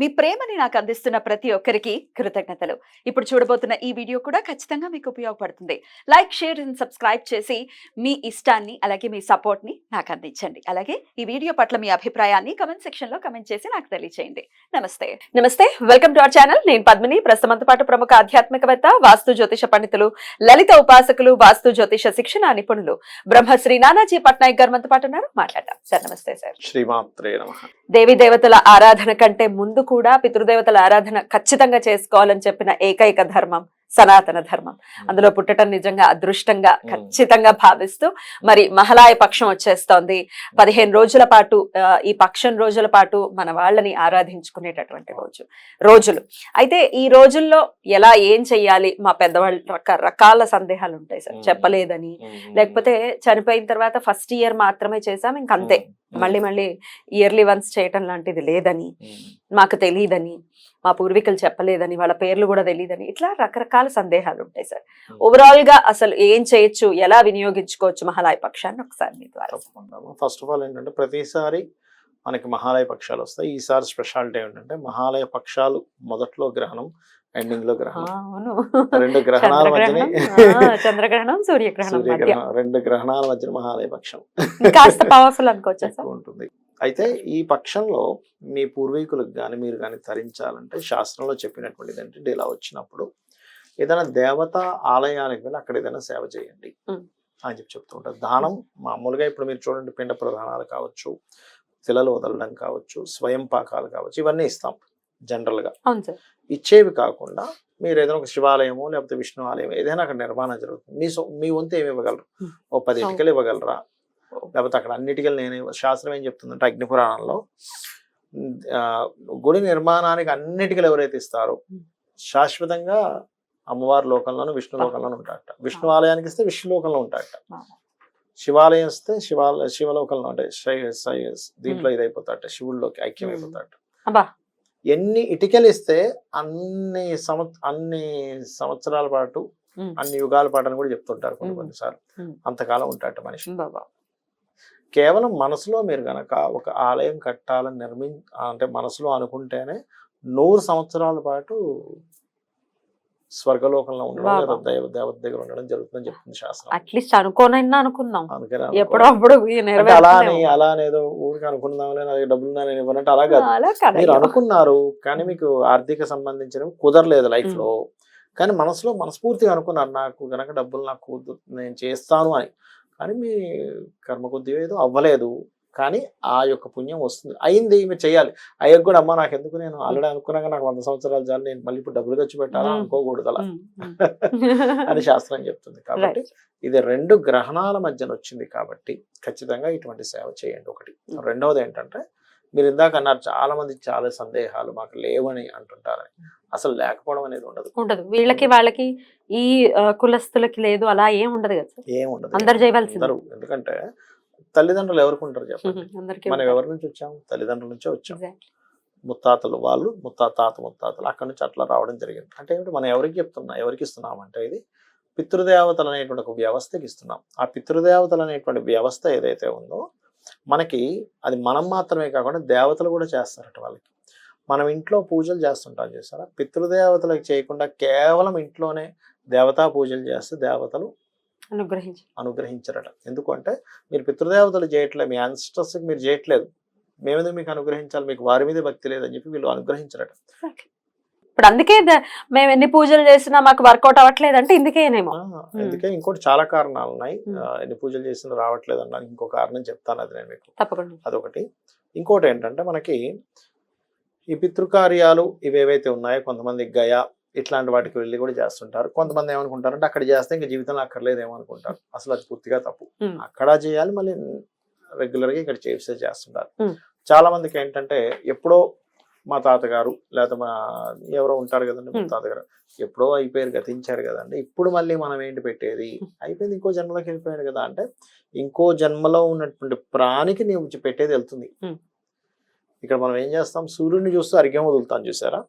మీ ప్రేమని నాకు అందిస్తున్న ప్రతి ఒక్కరికి కృతజ్ఞతలు. ఇప్పుడు చూడబోతున్న ఈ వీడియో కూడా ఖచ్చితంగా మీకు ఉపయోగపడుతుంది. లైక్ షేర్ అండ్ సబ్స్క్రైబ్ చేసి మీ ఇష్టాన్ని అలాగే మీ సపోర్ట్ని నాకు అందించండి. అలాగే ఈ వీడియో పట్ల మీ అభిప్రాయాన్ని కమెంట్ సెక్షన్లో కమెంట్ చేసి నాకు తెలియజేయండి నమస్తే. నమస్తే. Welcome to our channel. నేను పద్మిని. ప్రస్తుతంతో పాటు ప్రముఖ ఆధ్యాత్మికవేత్త వాస్తు జ్యోతిష పండితులు లలిత ఉపాసకులు వాస్తు జ్యోతిష శిక్షణ నిపుణులు బ్రహ్మశ్రీ నానాజీ పట్నాయక్ గారు మనతో పాటు ఉన్నారు. మాట్లాడదాం. సార్ నమస్తే సార్. శ్రీమాత్రే నమ. దేవి దేవతల ఆరాధన కంటే ముందు కూడా పితృదేవతల ఆరాధన ఖచ్చితంగా చేసుకోవాలని చెప్పిన ఏకైక ధర్మం సనాతన ధర్మం. అందులో పుట్టడం నిజంగా అదృష్టంగా ఖచ్చితంగా భావిస్తూ మరి మహలాయ పక్షం వచ్చేస్తోంది. పదిహేను రోజుల పాటు ఈ పక్షం రోజుల పాటు మన వాళ్ళని ఆరాధించుకునేటటువంటి రోజు రోజులు. అయితే ఈ రోజుల్లో ఎలా ఏం చెయ్యాలి? మా పెద్దవాళ్ళు రకరకాల సందేహాలు ఉంటాయి సార్. చెప్పలేదని. లేకపోతే చనిపోయిన తర్వాత ఫస్ట్ ఇయర్ మాత్రమే చేసాం ఇంకంతే మళ్ళీ మళ్ళీ ఇయర్లీ వన్స్ చేయటం లాంటిది లేదని మాకు తెలియదని మా పూర్వీకులు చెప్పలేదని వాళ్ళ పేర్లు కూడా తెలియదని ఇట్లా రకరకాల సందేహాలు ఉంటాయి సార్. ఓవరాల్గా అసలు ఏం చేయొచ్చు ఎలా వినియోగించుకోవచ్చు మహాలయ పక్షాన్ని ఒకసారి మీ ద్వారా ఫస్ట్ ఆఫ్ ఆల్ ఏంటంటే ప్రతిసారి మనకి మహాలయ పక్షాలు వస్తాయి. ఈసారి స్పెషాలిటీ ఏంటంటే మహాలయ పక్షాలు మొదట్లో గ్రహణం ఎండింగ్లో గ్రహణం. అవును. రెండు గ్రహణాల మధ్యనే చంద్రగ్రహణం సూర్యగ్రహణం రెండు గ్రహణాల మధ్యన మహాలయ పక్షం కాస్త పవర్ఫుల్ అనుకోవచ్చా ఉంటుంది అయితే ఈ పక్షంలో మీ పూర్వీకులకు కానీ మీరు కానీ తరించాలంటే శాస్త్రంలో చెప్పినటువంటిది ఏంటంటే ఇలా వచ్చినప్పుడు ఏదైనా దేవత ఆలయానికి వెళ్ళి అక్కడ ఏదైనా సేవ చేయండి. అని చెప్పి చెప్తూ ఉంటారు. దానం మామూలుగా ఇప్పుడు మీరు చూడండి పిండ ప్రధానాలు కావచ్చు శిలలు వదలడం కావచ్చు స్వయం పాకాలు కావచ్చు ఇవన్నీ ఇస్తాం. జనరల్గా ఇచ్చేవి కాకుండా మీరు ఏదైనా ఒక శివాలయమో లేకపోతే విష్ణు ఆలయం ఏదైనా అక్కడ నిర్మాణం జరుగుతుంది మీ మీ వంతు ఏమి ఇవ్వగలరు. ఓ పది. ఇటుకలు ఇవ్వగలరా. లేకపోతే అక్కడ అన్నిటికీ నేను శాస్త్రం ఏం చెప్తుందంటే అగ్ని పురాణంలో ఉమ్, ఆ, గుడి నిర్మాణానికి అన్నిటికీ ఎవరైతే ఇస్తారో. శాశ్వతంగా అమ్మవారి లోకంలోను విష్ణు లోకంలోనూ ఉంటారట విష్ణు ఆలయానికి ఇస్తే విష్ణు లోకంలో ఉంటారట ఆ. శివాలయం ఇస్తే శివాలయ శివలోకంలో అంటే దీంట్లో ఇదైపోతాడట శివుల్లోకి ఐక్యం. అయిపోతాడట ఎన్ని ఇటుకలు ఇస్తే అన్ని సంవత్ అన్ని సంవత్సరాల పాటు. అన్ని యుగాల పాటు అని కూడా చెప్తుంటారు కొన్ని. కొన్నిసార్లు. అంతకాలం ఉంటాడట మనిషి బాబా కేవలం మనసులో మీరు గనక ఒక ఆలయం కట్టాలని నిర్మి అంటే మనసులో అనుకుంటేనే నూరు సంవత్సరాల పాటు స్వర్గలోకంలో ఉండడం. లేదా దేవ దేవత దగ్గర ఉండడం జరుగుతుందని చెప్తుంది శాస్త్రం. అట్లీస్ట్ అనుకోనైనా అనుకుందాం. అందుకని ఎప్పుడో అనుకో- అప్పుడు అంటే అలా అని నెరవేరుతుందేమో. అలా అనేదో ఊరికి అనుకుందాంలే నాకు డబ్బులు నేను ఇవ్వనంటే అలా కాదు. మీరు. అనుకున్నారు కానీ మీకు ఆర్థిక సంబంధించినవి కుదరలేదు లైఫ్లో కానీ మనసులో మనస్ఫూర్తిగా అనుకున్నారు నాకు గనక డబ్బులు నాకు నేను చేస్తాను అని. కానీ మీ కర్మ కొద్ది ఏదో అవ్వలేదు. కానీ ఆ యొక్క పుణ్యం వస్తుంది. అయింది మీరు చేయాలి. అయ్యకు కూడా అమ్మ నాకు ఎందుకు నేను ఆల్రెడీ అనుకున్నాక నాకు వంద సంవత్సరాలు చాలు. నేను మళ్ళీ ఇప్పుడు డబ్బులు ఖర్చు పెట్టాలా. అనుకోకూడదు అలా. అని శాస్త్రం చెప్తుంది. కాబట్టి ఇది రెండు గ్రహణాల మధ్యన వచ్చింది కాబట్టి ఖచ్చితంగా ఇటువంటి సేవ చేయండి ఒకటి. రెండవది ఏంటంటే మీరు ఇందాక అన్నారు చాలా మంది చాలా సందేహాలు మాకు లేవని అంటుంటారని. అసలు లేకపోవడం అనేది ఉండదు. ఉండదు. వీళ్ళకి వాళ్ళకి ఈ కులస్తులకి లేదు అలా ఏం ఉండదు కదా ఏం ఉండదు. అందరు చేయవలసిందే. ఎందుకంటే తల్లిదండ్రులు ఎవరికి ఉంటారు చెప్పండి? మనం. ఎవరి నుంచి వచ్చాం తల్లిదండ్రుల నుంచే వచ్చాం Exactly. ముత్తాతలు వాళ్ళు ముత్తా తాత ముత్తాతలు అక్కడి నుంచి అట్లా రావడం జరిగింది. అంటే ఏమిటి? మనం ఎవరికి చెప్తున్నా ఎవరికి ఇస్తున్నాం అంటే ఇది పితృదేవతలు అనేటువంటి ఒక వ్యవస్థకి ఇస్తున్నాం. ఆ పితృదేవతలు అనేటువంటి వ్యవస్థ ఏదైతే ఉందో మనకి అది మనం మాత్రమే కాకుండా దేవతలు కూడా చేస్తారట వాళ్ళకి. మనం ఇంట్లో పూజలు చేస్తుంటాం చేస్తారా పితృదేవతలకు చేయకుండా కేవలం ఇంట్లోనే దేవతా పూజలు చేస్తే దేవతలు అనుగ్రహించరట. ఎందుకంటే మీరు పితృదేవతలు చేయట్లేదు మీ ancestors కి మీరు చేయట్లేదు. మేమేదో మీకు అనుగ్రహించాలి? మీకు వారి మీదే భక్తి లేదని చెప్పి వీళ్ళు అనుగ్రహించరట. ఇప్పుడు అందుకే మేము ఎన్ని పూజలు చేసినా మాకు వర్కౌట్ అవ్వట్లేదు అంటే ఇందుకేనేమో. ఆ, అందుకే ఇంకోటి చాలా కారణాలు ఉన్నాయి. Hmm. ఎన్ని పూజలు చేసినా రావట్లేదు అన్నాను ఇంకో కారణం చెప్తాను అది నేను మీకు. తప్పకుండా. అదొకటి. ఇంకోటి ఏంటంటే మనకి ఈ పితృకార్యాలు ఇవి ఏవైతే ఉన్నాయో కొంతమంది గయ ఇట్లాంటి వాటికి వెళ్ళి కూడా చేస్తుంటారు. కొంతమంది ఏమనుకుంటారంటే అక్కడ చేస్తే ఇంకా జీవితంలో అక్కర్లేదేమో అనుకుంటారు. అసలు అది పూర్తిగా తప్పు. అక్కడ చేయాలి మళ్ళీ రెగ్యులర్గా ఇక్కడ చేసే చేస్తుంటారు. చాలా మందికి ఏంటంటే ఎప్పుడో మా తాతగారు లేకపోతే మా ఎవరో ఉంటారు కదండి మా. తాతగారు ఎప్పుడో అయిపోయారు గతించారు కదండి. ఇప్పుడు మళ్ళీ మనం ఏంటి పెట్టేది? అయిపోయింది ఇంకో జన్మలోకి వెళ్ళిపోయాడు కదా. అంటే ఇంకో జన్మలో ఉన్నటువంటి ప్రాణికి నీవు చే- పెట్టేది వెళ్తుంది. ఇక్కడ మనం ఏం చేస్తాం? సూర్యుడిని చూస్తూ అర్ఘ్యం వదులుతాం చూసారా?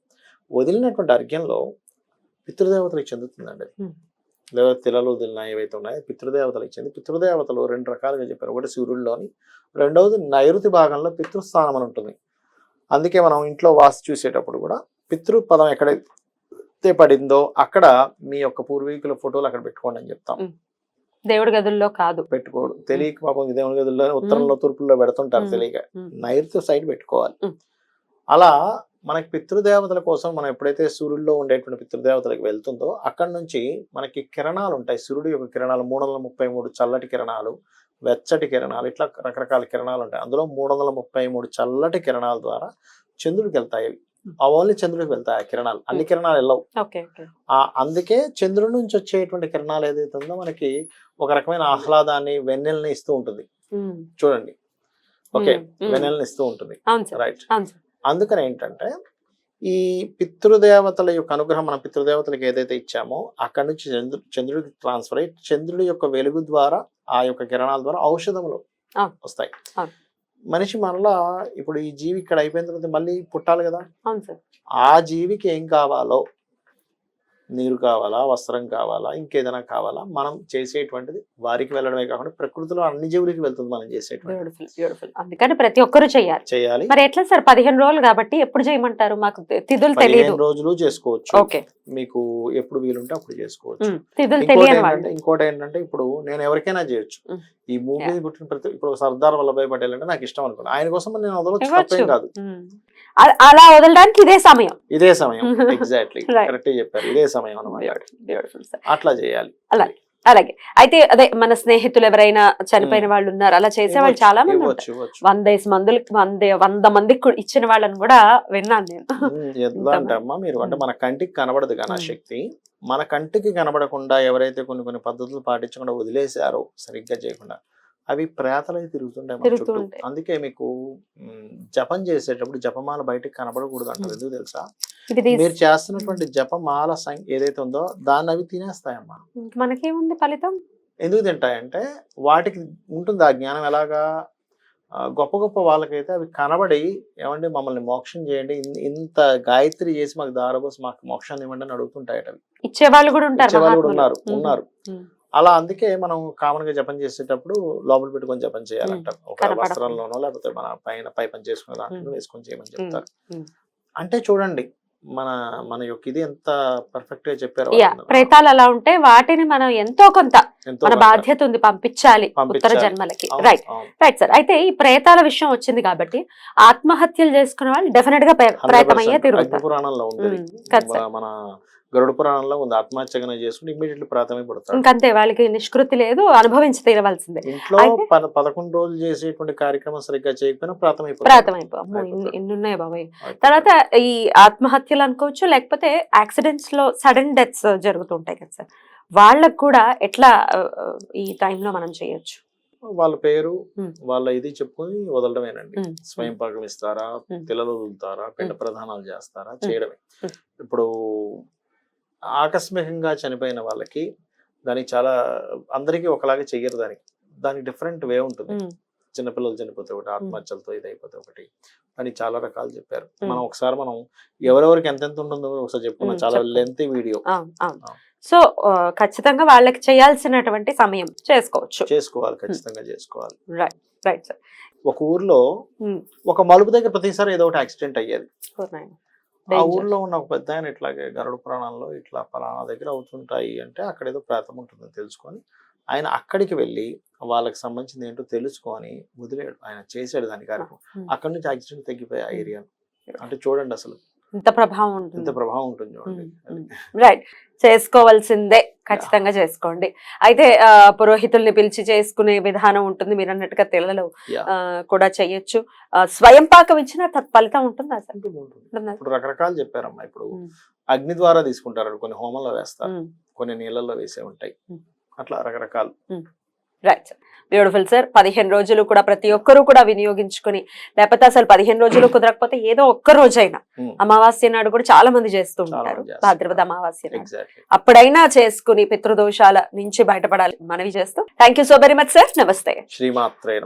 వదిలినటువంటి అర్ఘ్యంలో పితృదేవతలకు చెందుతుందండి అది. లేదా తిలలు దిల్లా ఏవైతే ఉన్నాయో పితృదేవతలు ఇచ్చింది పితృదేవతలు రెండు రకాలుగా చెప్పారు. ఒకటి సూర్యుడిలోని రెండవది నైరుతి భాగంలో పితృస్థానం అని ఉంటుంది. అందుకే మనం ఇంట్లో వాస్తు చూసేటప్పుడు కూడా పితృ పదం ఎక్కడైతే పడిందో అక్కడ మీ యొక్క పూర్వీకుల ఫోటోలు అక్కడ పెట్టుకోండి అని చెప్తాం. దేవుడి గదుల్లో కాదు. పెట్టుకోడు. తెలియక పాపం దేవుని గదుల్లో ఉత్తరంలో తూర్పుల్లో పెడుతుంటారు. తెలియక. నైరుతి సైడ్ పెట్టుకోవాలి. అలా మనకి పితృదేవతల కోసం మనం ఎప్పుడైతే సూర్యుల్లో ఉండేటువంటి పితృదేవతలకు వెళ్తుందో అక్కడ నుంచి మనకి కిరణాలు ఉంటాయి. సూర్యుడి యొక్క కిరణాలు మూడు వందల ముప్పై మూడు చల్లటి కిరణాలు వెచ్చటి కిరణాలు ఇట్లా రకరకాల కిరణాలు ఉంటాయి. అందులో మూడు వందల ముప్పై మూడు చల్లటి కిరణాల ద్వారా చంద్రుడికి వెళ్తాయి. అవి. ఆ ఓన్లీ చంద్రుడికి వెళ్తాయి ఆ కిరణాలు. అన్ని కిరణాలు వెళ్ళవు ఓకే ఓకే. ఆ అందుకే చంద్రుడి నుంచి వచ్చేటువంటి కిరణాలు ఏదైతే ఉందో మనకి ఒక రకమైన ఆహ్లాదాన్ని వెన్నెల్ని ఇస్తూ ఉంటుంది. ఉమ్, చూడండి. ఓకే ఉమ్. వెన్నెల్ని ఇస్తూ ఉంటుంది. రైట్ అందుకని ఏంటంటే ఈ పితృదేవతల యొక్క అనుగ్రహం మన పితృదేవతలకు ఏదైతే ఇచ్చామో అక్కడి నుంచి చంద్రు చంద్రుడికి ట్రాన్స్ఫర్ అయ్యి చంద్రుడి యొక్క వెలుగు ద్వారా ఆ యొక్క కిరణాల ద్వారా ఔషధములు. వస్తాయి. మనిషి మరలా ఇప్పుడు ఈ జీవి ఇక్కడ అయిపోయిన తర్వాత మళ్ళీ పుట్టాలి కదా ఆ జీవికి ఏం కావాలో నీరు కావాలా? వస్త్రం కావాలా? ఇంకేదైనా కావాలా? మనం చేసేటువంటిది వారికి వెళ్ళడమే కాకుండా ప్రకృతిలో అన్ని జీవులకి వెళ్తుంది మనం చేసేటువంటి అందుకని ప్రతి ఒక్కరు చేయాలి. చేయాలి. మరి ఎట్లా సార్? పదిహేను రోజులు కాబట్టి ఎప్పుడు చేయమంటారు? మాకు తిథులు తెలియదు రోజులు చేసుకోవచ్చు. ఓకే. మీకు ఎప్పుడు వీలుంటే అప్పుడు చేసుకోవచ్చు. తిథులు ఇంకోటి తెలియని ఏంటంటే వాళ్ళు. ఇంకోటి ఏంటంటే ఇప్పుడు నేను ఎవరికైనా చేయొచ్చు. ఈ మూవీ పుట్టిన ప్రతి ఇప్పుడు సర్దార్ వల్లభాయ్ పటేల్ అంటే నాకు ఇష్టం అనుకోండి. ఆయన కోసం నేను వదలొచ్చు. తప్పేం కాదు. అలా వదలడానికి ఇదే సమయం. ఇదే సమయం. ఎగ్జాక్ట్లీ. కరెక్ట్ చెప్పారు. ఇదే సమయం. సార్ అట్లా చేయాలి. అలాగే. అయితే అదే మన స్నేహితులు ఎవరైనా చనిపోయిన వాళ్ళు ఉన్నారు అలా చేసే వాళ్ళు చాలా మంది వంద వేసి మందులకి వంద వంద మందికి ఇచ్చిన వాళ్ళని కూడా విన్నాను నేను. అంటే అమ్మా మీరు అంటే మన కంటికి కనబడదు కానీ. శక్తి. మన కంటికి కనబడకుండా ఎవరైతే కొన్ని కొన్ని పద్ధతులు పాటించకుండా వదిలేశారో సరిగ్గా చేయకుండా అవి ప్రేతలై తిరుగుతుంటాయి. అందుకే మీకు జపం చేసేటప్పుడు జపమాల బయటికి కనబడకూడదు అంటారు. ఎందుకు తెలుసా మీరు చేస్తున్నటువంటి జపమాల సంఖ్య ఏదైతే ఉందో దాన్ని అవి తినేస్తాయమ్మా మనకేముంది ఫలితం ఎందుకు తింటాయంటే వాటికి ఉంటుంది ఆ జ్ఞానం ఎలాగా గొప్ప గొప్ప వాళ్ళకైతే అవి కనబడి ఏమండి మమ్మల్ని మోక్షం చేయండి ఇంత గాయత్రి చేసి మాకు దారబోసి మాకు మోక్షాన్ని ఇవ్వండి అని అడుగుతుంటాయట కూడా ఉంటారు ఇచ్చేవాళ్ళు కూడా మహాత్ములు. ఉన్నారు. ఉన్నారు. అలా అందుకే మనం కామన్గా జపం చేసేటప్పుడు లోపల పెట్టుకొని జపం చేయాలంటారు ఒక. వస్త్రంలోనో లేకపోతే మన పైన పై పని చేసుకునే దాంట్లో. వేసుకొని చేయమని చెప్తారు. అంటే చూడండి మన మన యొక్క ఇది ఎంత పర్ఫెక్ట్గా చెప్పారు. ప్రేతాలు అలా ఉంటే వాటిని మనం ఎంతో కొంత మన. బాధ్యత ఉంది పంపించాలి ఉత్తర. జన్మలకి రైట్. రైట్ సార్ అయితే ఈ ప్రేతాల విషయం వచ్చింది కాబట్టి ఆత్మహత్యలు చేసుకునే వాళ్ళు డెఫినెట్గా ప్రే- 100% ప్రేతమయ్యే తిరుగుతారు పురాణంలో సార్. మన గరుడ పురాణంలో ఉంది. ఆత్మహత్యగా చేసుకుంటే ఇమీడియట్లీ ప్రాథమిక పడతాడు. ఇంకంతే వాళ్ళకి నిష్కృతి లేదు అనుభవించి తీరవలసిందే. ఇంట్లో పదకొండు రోజులు చేసేటువంటి కార్యక్రమం సరిగ్గా చేయకపోయినా ప్రాథమిక. ఇన్ని ఉన్నాయి బాబాయ్. తర్వాత ఈ ఆత్మహత్యలు అనుకోవచ్చు లేకపోతే యాక్సిడెంట్స్లో సడన్ డెత్స్ జరుగుతుంటాయి కదా సార్. వాళ్ళకు కూడా ఎట్లా ఈ టైంలో మనం చేయొచ్చు? వాళ్ళ పేరు. వాళ్ళ ఇది చెప్పుకొని వదలడమేనండి. స్వయం పాకం ఇస్తారా. పిల్లలు వదులుతారా పిండ. ప్రధానాలు చేస్తారా చేయడమే. ఇప్పుడు ఆకస్మికంగా చనిపోయిన వాళ్ళకి దానికి చాలా అందరికీ ఒకలాగా చెయ్యరు దానికి. దానికి డిఫరెంట్ వే ఉంటుంది. చిన్నపిల్లలు చనిపోతే ఒకటి ఆత్మహత్యలతో ఇది అయిపోతే ఒకటి అని చాలా రకాలు చెప్పారు. మనం ఒకసారి మనం ఎవరెవరికి ఎంతెంత ఉంటుందో ఒకసారి చెప్పుకున్నాం చాలా. Length video. సో ఖచ్చితంగా వాళ్ళకి చేయాల్సినటువంటి సమయం చేసుకోవచ్చు. చేసుకోవాలి ఖచ్చితంగా చేసుకోవాలి. రైట్ రైట్ సార్ ఒక ఊర్లో. ఒక మలుపు దగ్గర ప్రతిసారి ఏదో ఒకటి యాక్సిడెంట్ అయ్యేది. ఆ. ఊర్లో ఉన్న ఒక పెద్ద ఆయన ఇట్లాగే గరుడ పురాణంలో ఇట్లా పలానా దగ్గర అవుతుంటాయి అంటే అక్కడ ఏదో ప్రాతం ఉంటుందని తెలుసుకొని ఆయన అక్కడికి వెళ్ళి వాళ్ళకి సంబంధించింది ఏంటో తెలుసుకొని వదిలేడు. ఆయన చేసాడు దాని కార్యక్రమం. అక్కడ నుంచి యాక్సిడెంట్ తగ్గిపోయి ఆ ఏరియా. అంటే చూడండి అసలు ఇంత ప్రభావం ఉంటుంది. ప్రభావం ఉంటుంది చూడండి. రైట్ చేసుకోవాల్సిందే. ఖచ్చితంగా చేసుకోండి. అయితే పురోహితుల్ని పిలిచి చేసుకునే విధానం ఉంటుంది. మీరు అన్నట్టుగా తెల్లలు కూడా చెయ్యొచ్చు ఆ, స్వయం పాకం ఇచ్చిన తత్ఫలితం ఉంటుందా? ఇప్పుడు రకరకాలు చెప్పారమ్మా. ఇప్పుడు. అగ్ని ద్వారా తీసుకుంటారు. కొన్ని హోమంలో వేస్తారు. కొన్ని నీళ్ళల్లో వేసే ఉంటాయి. అట్లా రకరకాలు. రైట్ బ్యూటిఫుల్ సార్ పదిహేను రోజులు కూడా ప్రతి ఒక్కరూ కూడా వినియోగించుకొని లేకపోతే అసలు పదిహేను రోజులు కుదరకపోతే ఏదో ఒక్క రోజైనా ఉమ్. అమావాస్య నాడు కూడా చాలా మంది చేస్తూ ఉంటారు. భాద్రపద అమావాస్య అప్పుడైనా చేసుకుని పితృదోషాల నుంచి బయటపడాలి. మనవి చేస్తూ. Thank you so very much sir నమస్తే శ్రీమాత్రే